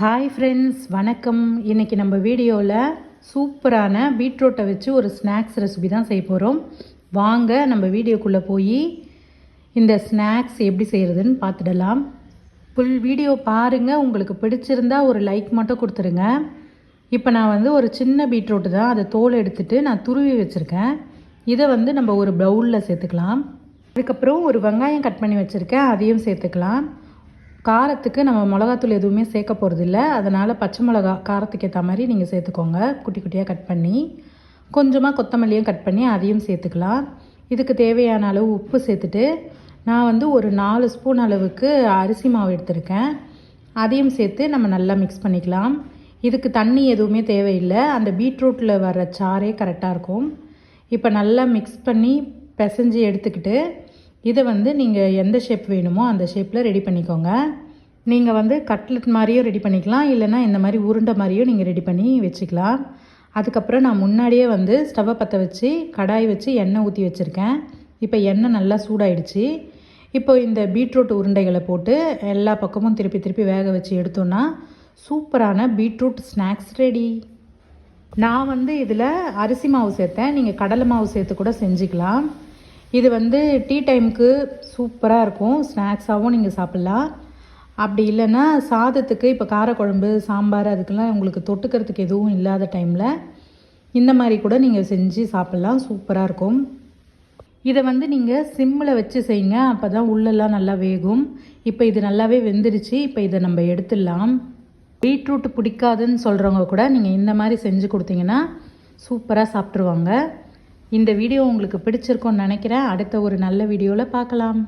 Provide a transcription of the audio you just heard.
Hi friends வணக்கம். இன்றைக்கி நம்ம வீடியோவில் சூப்பரான பீட்ரூட்டை வச்சு ஒரு ஸ்நாக்ஸ் ரெசிபி தான் செய்ய போகிறோம் வாங்க நம்ம வீடியோக்குள்ளே போய் இந்த ஸ்நாக்ஸ் எப்படி செய்கிறதுன்னு பார்த்துடலாம். ஃபுல் வீடியோ பாருங்கள் உங்களுக்கு பிடிச்சிருந்தா ஒரு லைக் மட்டும் கொடுத்துருங்க. இப்போ நான் வந்து ஒரு சின்ன பீட்ரூட்டு தான் அதை தோல் எடுத்துகிட்டு நான் துருவி வச்சுருக்கேன். இதை வந்து நம்ம ஒரு பவுலில் சேர்த்துக்கலாம். அதுக்கப்புறம் ஒரு வெங்காயம் கட் பண்ணி வச்சுருக்கேன். அதையும் சேர்த்துக்கலாம். காரத்துக்கு நம்ம மிளகாத்தூள் எதுவுமே சேர்க்க போகிறதில்ல அதனால் பச்சை மிளகா காரத்துக்கு ஏற்ற மாதிரி நீங்கள் சேர்த்துக்கோங்க. குட்டி குட்டியாக கட் பண்ணி கொஞ்சமாக கொத்தமல்லியும் கட் பண்ணி அதையும் சேர்த்துக்கலாம். இதுக்கு தேவையான அளவு உப்பு சேர்த்துட்டு நான் வந்து ஒரு நாலு ஸ்பூன் அளவுக்கு அரிசி மாவு எடுத்திருக்கேன். அதையும் சேர்த்து நம்ம நல்லா மிக்ஸ் பண்ணிக்கலாம். இதுக்கு தண்ணி எதுவுமே தேவையில்லை. அந்த பீட்ரூட்டில் வர்ற சாரே கரெக்டாக இருக்கும். இப்போ நல்லா மிக்ஸ் பண்ணி பிசைஞ்சு எடுத்துக்கிட்டு இதை வந்து நீங்கள் எந்த ஷேப் வேணுமோ அந்த ஷேப்பில் ரெடி பண்ணிக்கோங்க. நீங்கள் வந்து கட்லெட் மாதிரியும் ரெடி பண்ணிக்கலாம். இல்லைனா இந்த மாதிரி உருண்டை மாதிரியும் நீங்கள் ரெடி பண்ணி வச்சுக்கலாம். அதுக்கப்புறம் நான் முன்னாடியே வந்து ஸ்டவ்வை பற்ற வச்சு கடாய் வச்சு எண்ணெய் ஊற்றி வச்சுருக்கேன். இப்போ எண்ணெய் நல்லா சூடாயிடுச்சு. இப்போ இந்த பீட்ரூட் உருண்டைகளை போட்டு எல்லா பக்கமும் திருப்பி திருப்பி வேக வச்சு எடுத்தோன்னா சூப்பரான பீட்ரூட் ஸ்நாக்ஸ் ரெடி. நான் வந்து இதில் அரிசி மாவு சேர்த்தேன். நீங்கள் கடலை மாவு சேர்த்து கூட செஞ்சுக்கலாம். இது வந்து டீ டைமுக்கு சூப்பராக இருக்கும். ஸ்நாக்ஸாகவும் நீங்கள் சாப்பிட்லாம். அப்படி இல்லைன்னா சாதத்துக்கு இப்போ காரக்குழம்பு சாம்பார் அதுக்கெல்லாம் உங்களுக்கு தொட்டுக்கிறதுக்கு எதுவும் இல்லாத டைமில் இந்த மாதிரி கூட நீங்கள் செஞ்சு சாப்பிட்லாம். சூப்பராக இருக்கும். இதை வந்து நீங்கள் சிம்மில் வச்சு செய்யுங்க. அப்போ தான் உள்ளெல்லாம் நல்லா வேகும். இப்போ இது நல்லாவே வெந்துருச்சு. இப்போ இதை நம்ம எடுத்துடலாம். பீட்ரூட் பிடிக்காதுன்னு சொல்கிறவங்க கூட நீங்கள் இந்த மாதிரி செஞ்சு கொடுத்தீங்கன்னா சூப்பராக சாப்பிட்ருவாங்க இந்த வீடியோ உங்களுக்கு பிடிச்சிருக்கோன்னு நினைக்கிறேன். அடுத்த ஒரு நல்ல வீடியோவில் பார்க்கலாம்.